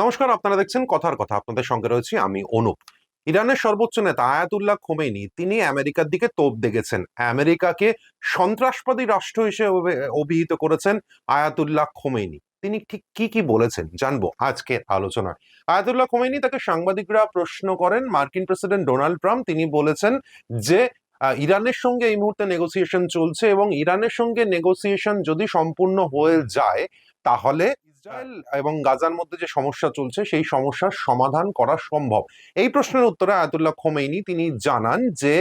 নমস্কার, আপনারা দেখছেন কথার কথা। আপনাদের সঙ্গে রয়েছি আমি অনুপ। ইরানের সর্বোচ্চ নেতা আয়াতুল্লাহ খোমেনি তিনি আমেরিকার দিকে তোপ দেখেছেন আমেরিকাকে সন্ত্রাসবাদী রাষ্ট্র হিসেবে অভিহিত করেছেন আয়াতুল্লাহ খোমেনি তিনি ঠিক কি কি বলেছেন জানব আজকের আলোচনায়। আয়াতুল্লাহ খোমেনি তাকে সাংবাদিকরা প্রশ্ন করেন, মার্কিন প্রেসিডেন্ট ডোনাল্ড ট্রাম্প, তিনি বলেছেন যে ইরানের সঙ্গে এই মুহূর্তে নেগোসিয়েশন চলছে এবং ইরানের সঙ্গে নেগোসিয়েশন যদি সম্পূর্ণ হয়ে যায়, তাহলে ইসরায়েল এবং গাজার মধ্যে যে সমস্যা চলছে, সেই সমস্যার সমাধান করা সম্ভব। এই প্রশ্নের উত্তরে আয়াতুল্লাহ খোমেইনি, তিনি জানান যে,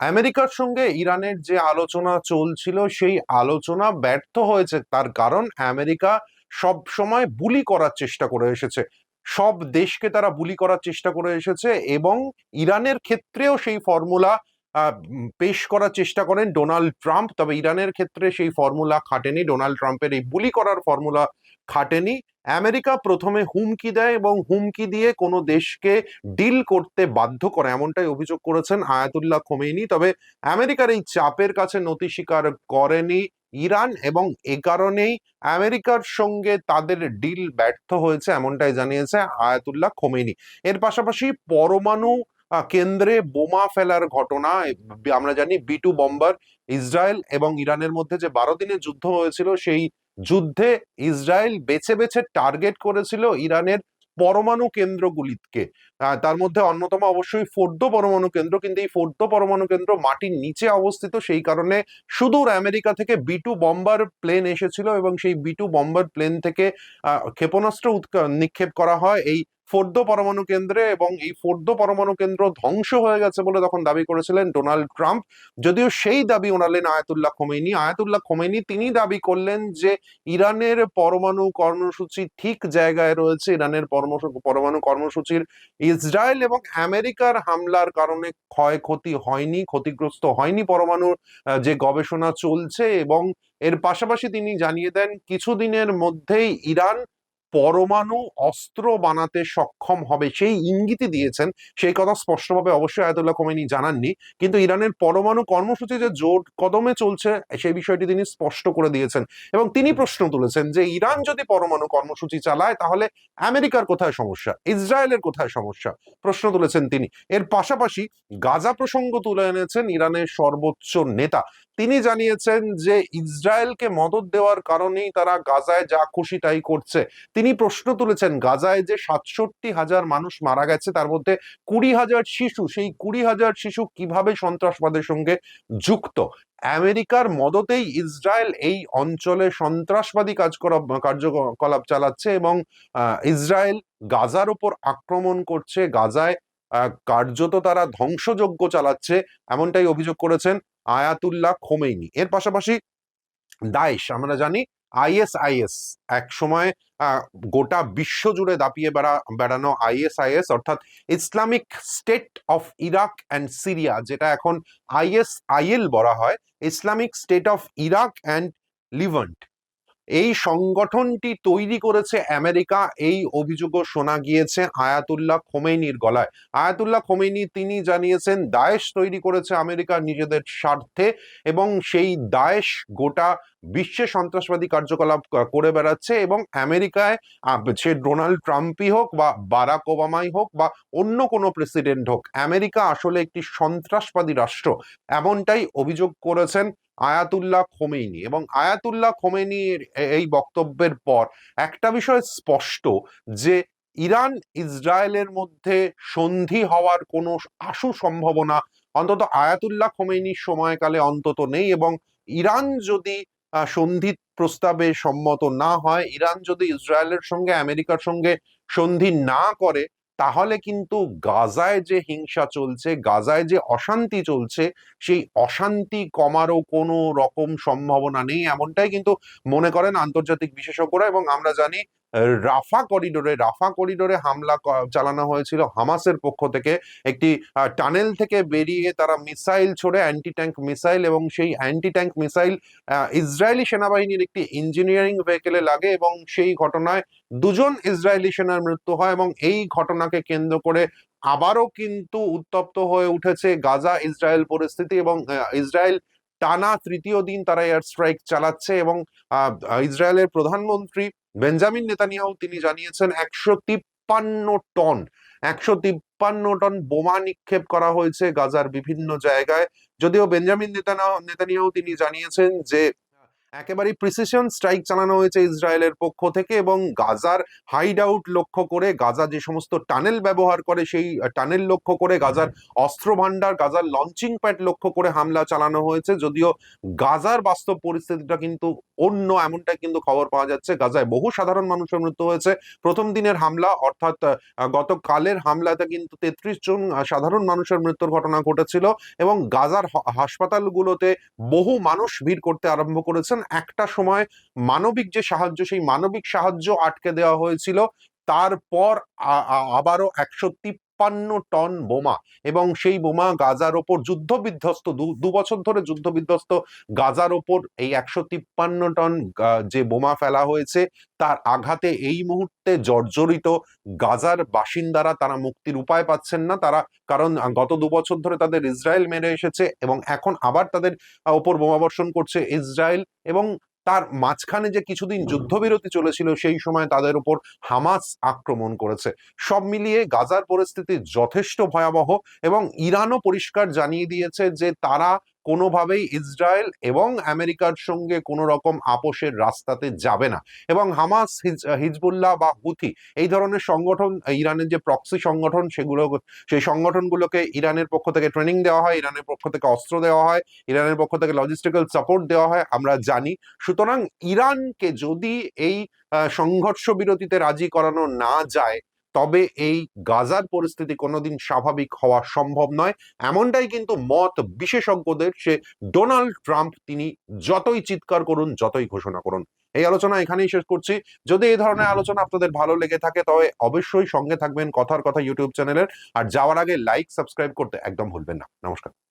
আমেরিকার সঙ্গে ইরানের যে আলোচনা চলছিল, সেই আলোচনা ব্যর্থ হয়েছে। তার কারণ, আমেরিকা সব সময় বুলি করার চেষ্টা করে এসেছে। সব দেশকে তারা বুলি করার চেষ্টা করে এসেছে এবং ইরানের ক্ষেত্রেও সেই ফর্মুলা পেশ করার চেষ্টা করেন ডোনাল্ড ট্রাম্প। তবে ইরানের ক্ষেত্রে সেই ফর্মুলা খাটেনি। ডোনাল্ড ট্রাম্পের এই বুলি করার ফর্মুলা খাটেনি। আমেরিকা প্রথমে হুমকি দেয় এবং হুমকি দিয়ে কোনো দেশকে ডিল করতে বাধ্য করে, এমনটাই অভিযোগ করেছেন আয়াতুল্লাহ খোমেনি তবে আমেরিকার এই চাপের কাছে নতি স্বীকার করেনি ইরান এবং এ কারণেই আমেরিকার সঙ্গে তাদের ডিল ব্যর্থ হয়েছে, এমনটাই জানিয়েছে আয়াতুল্লাহ খোমেনি এর পাশাপাশি পরমাণু কেন্দ্রে বোমা ফেলার ঘটনা আমরা জানি বি টু বম্বার ইসরায়েল এবং ইরানের মধ্যে যে বারো দিনের যুদ্ধ হয়েছিল সেই যুদ্ধে ইসরায়েল বেছে বেছে টার্গেট করেছিল ইরানের পরমাণু কেন্দ্রগুলিকে। তার মধ্যে অন্যতম অবশ্যই ফোর্দো পরমাণু কেন্দ্র কিন্তু এই ফোর্দো পরমাণু কেন্দ্র মাটির নিচে অবস্থিত সেই কারণে সুদূর আমেরিকা থেকে বি টু বম্বার প্লেন এসেছিল এবং সেই বি টু বম্বার প্লেন থেকে ক্ষেপণাস্ত্র নিক্ষেপ করা হয়। এই ফোর্দো পরমাণু কেন্দ্রে এবং এই ফোর্দো পরমাণু কেন্দ্র ধ্বংস হয়ে গেছে বলে তখন দাবি করেছিলেন ডোনাল্ড ট্রাম্প। যদিও সেই দাবি ওনালেন আয়াতুল্লাহ খোমেনি আয়াতুল্লাহ খোমেনি তিনি দাবি করলেন যে ইরানের পরমাণু কর্মসূচি ঠিক জায়গায় রয়েছে। ইরানের পরমাণু কর্মসূচির ইসরায়েল এবং আমেরিকার হামলার কারণে ক্ষয়ক্ষতি হয়নি, ক্ষতিগ্রস্ত হয়নি পরমাণুর যে গবেষণা চলছে এবং এর পাশাপাশি তিনি জানিয়ে দেন, কিছুদিনের মধ্যেই ইরান পরমাণু অস্ত্র বানাতে সক্ষম হবে। সেই ইঙ্গিতই দিয়েছেন। সেই কথা স্পষ্টভাবে অবশ্যই আয়াতুল্লাহ খোমেনি জানাননি। কিন্তু ইরানের পরমাণু কর্মসূচি যে জোর কদমে চলছে, সেই বিষয়টি তিনি স্পষ্ট করে দিয়েছেন। এবং তিনি প্রশ্ন তুলেছেন যে, ইরান যদি পরমাণু কর্মসূচি চালায়, তাহলে আমেরিকার কোথায় সমস্যা? ইসরায়েলের কোথায় সমস্যা? প্রশ্ন তুলেছেন তিনি। এর পাশাপাশি গাজা প্রসঙ্গ তুলে এনেছেন ইরানের সর্বোচ্চ নেতা। তিনি জানিয়েছেন যে ইসরায়েলকে মদত দেওয়ার কারণেই তারা গাজায় যা খুশি তাই করছে। তিনি প্রশ্ন তুলেছেন, গাজায় যে সাতষট্টি হাজার মানুষ মারা গেছে, তার মধ্যে কুড়ি হাজার শিশু, সেই কুড়ি হাজার শিশু কীভাবে সন্ত্রাসবাদের সঙ্গে যুক্ত? আমেরিকার মদতেই ইসরায়েল এই অঞ্চলে সন্ত্রাসবাদী কাজ করা কার্যকলাপ চালাচ্ছে এবং ইসরায়েল গাজার উপর আক্রমণ করছে। গাজায় কার্যত তারা ধ্বংসযজ্ঞ চালাচ্ছে, এমনটাই অভিযোগ করেছেন আয়াতুল্লাহ খোমেইনি। এর পাশাপাশি দায়েশ, আমরা জানি আইএসআইএস এক সময় গোটা বিশ্ব জুড়ে দাপিয়ে বেড়া, বেড়ানো আইএসআইএস, অর্থাৎ Islamic State of Iraq and Syria, যেটা এখন আইএসআইএল বলা হয়, Islamic State of Iraq and Levant. এই সংগঠনটি তৈরি করেছে আমেরিকা। এই অভিযোগও শোনা গিয়েছে আয়াতুল্লাহ খোমেনির গলায়। আয়াতুল্লাহ খোমেনি তিনি জানিয়েছেন, দায়েশ তৈরি করেছে আমেরিকা নিজেদের স্বার্থে এবং সেই দায়েশ গোটা বিশ্বে সন্ত্রাসবাদী কার্যকলাপ করে বেড়াচ্ছে এবং আমেরিকায় সে ডোনাল্ড ট্রাম্পই হোক বা বারাক ওবামাই হোক বা অন্য কোনো প্রেসিডেন্ট হোক, আমেরিকা আসলে একটি সন্ত্রাসবাদী রাষ্ট্র। এমনটাই অভিযোগ করেছেন আয়াতুল্লাহ খোমেনি এবং আয়াতুল্লাহ খোমেনির এই বক্তব্যের পর একটা বিষয় স্পষ্ট যে ইরান ইসরায়েলের মধ্যে সন্ধি হওয়ার কোনো আশু সম্ভাবনা অন্তত আয়াতুল্লাহ খোমেনির সময়কালে অন্তত নেই এবং ইরান যদি সন্ধি প্রস্তাবে সম্মত না হয়। ইরান যদি ইসরায়েলের সঙ্গে, আমেরিকার সঙ্গে সন্ধি না করে, তাহলে কিন্তু গাজায় যে হিংসা চলছে, গাজায় যে অশান্তি চলছে, সেই অশান্তি কমারও কোনো রকম সম্ভাবনা নেই, এমনটাই কিন্তু মনে করেন আন্তর্জাতিক বিশেষজ্ঞরা এবং আমরা জানি রাফা করিডোরে রাফা করিডোরে হামলা চালানো হয়েছিল হামাসের পক্ষ থেকে। একটি টানেল থেকে বেরিয়ে তারা মিসাইল ছোড়ে অ্যান্টি ট্যাঙ্ক মিসাইল এবং সেই অ্যান্টি ট্যাঙ্ক মিসাইল ইসরায়েলি সেনাবাহিনীর একটি ইঞ্জিনিয়ারিং ভেহিকেলে লাগে এবং সেই ঘটনায় দুজন ইসরায়েলি সেনার মৃত্যু হয় এবং এই ঘটনাকে কেন্দ্র করে আবারও কিন্তু উত্তপ্ত হয়ে উঠেছে গাজা ইসরায়েল পরিস্থিতি এবং ইসরায়েল টানা তৃতীয় দিন তারা এয়ার স্ট্রাইক চালাচ্ছে এবং ইসরায়েলের প্রধানমন্ত্রী বেঞ্জামিন নেতানিয়াহু তিনি জানিয়েছেন একশো তিপ্পান্ন টন, একশো তিপ্পান্ন টন বোমা নিক্ষেপ করা হয়েছে গাজার বিভিন্ন জায়গায়। যদিও বেঞ্জামিন নেতানিয়াহু তিনি জানিয়েছেন যে একেবারে প্রিসিশন স্ট্রাইক চালানো হয়েছে ইসরায়েলের পক্ষ থেকে এবং গাজার হাইড আউট লক্ষ্য করে, গাজা যে সমস্ত টানেল ব্যবহার করে, সেই টানেল লক্ষ্য করে গাজার অস্ত্র ভান্ডার গাজার লঞ্চিং প্যাড লক্ষ্য করে হামলা চালানো হয়েছে। যদিও গাজার বাস্তব পরিস্থিতিটা কিন্তু অন্য, এমনটাই কিন্তু খবর পাওয়া যাচ্ছে। গাজায় বহু সাধারণ মানুষের মৃত্যু হয়েছে। প্রথম দিনের হামলা, অর্থাৎ গতকালের হামলাতে কিন্তু তেত্রিশ জন সাধারণ মানুষের মৃত্যুর ঘটনা ঘটেছিল এবং গাজার হাসপাতালগুলোতে বহু মানুষ ভিড় করতে আরম্ভ করেছেন। একটা সময় মানবিক যে সাহায্য সেই মানবিক সাহায্য আটকে দেওয়া হয়েছিল। তারপর আবারও একশো তিপ্পান্ন টন বোমা এবং সেই বোমা গাজার ওপর যুদ্ধ বিধ্বস্ত দু- বছর ধরে যুদ্ধ বিধ্বস্ত গাজার ওপর এই একশো তিপ্পান্ন টন যে বোমা ফেলা হয়েছে, তার আঘাতে এই মুহূর্তে জর্জরিত গাজার বাসিন্দারা তারা মুক্তির উপায় পাচ্ছেন না। তারা, কারণ গত দু বছর ধরে তাদের ইসরায়েল মেরে এসেছে এবং এখন আবার তাদের ওপর বোমাবর্ষণ করছে ইসরায়েল এবং তার মাঝখানে যে কিছুদিন যুদ্ধবিরতি চলেছিল, সেই সময় তাদের উপর হামাস আক্রমণ করেছে। সব মিলিয়ে গাজার পরিস্থিতি যথেষ্ট ভয়াবহ এবং ইরানও পরিষ্কার জানিয়ে দিয়েছে যে তারা কোনোভাবেই ইসরায়েল এবং আমেরিকার সঙ্গে কোনো রকম আপোষের রাস্তাতে যাবে না। এবং হামাস, হিজ- হিজবুল্লাহ বা হুথি এই ধরনের সংগঠন, ইরানের যে প্রক্সি সংগঠন, সেগুলো, সেই সংগঠনগুলোকে ইরানের পক্ষ থেকে ট্রেনিং দেওয়া হয়, ইরানের পক্ষ থেকে অস্ত্র দেওয়া হয়, ইরানের পক্ষ থেকে লজিস্টিক্যাল সাপোর্ট দেওয়া হয়, আমরা জানি। সুতরাং ইরানকে যদি এই সংঘর্ষ বিরতিতে রাজি করানো না যায় তবে এই গাজার পরিস্থিতি কোনোদিন স্বাভাবিক হওয়া সম্ভব নয়। এমনটাই কিন্তু মত বিশেষজ্ঞদের, সে ডোনাল্ড ট্রাম্প তিনি যতই চিৎকার করুন, যতই ঘোষণা করুন। এই আলোচনা এখানেই শেষ করছি। যদি এই ধরনের আলোচনা আপনাদের ভালো লেগে থাকে, তবে অবশ্যই সঙ্গে থাকবেন কথার কথা ইউটিউব চ্যানেলের। আর যাওয়ার আগে লাইক, সাবস্ক্রাইব করতে একদম ভুলবেন না। নমস্কার।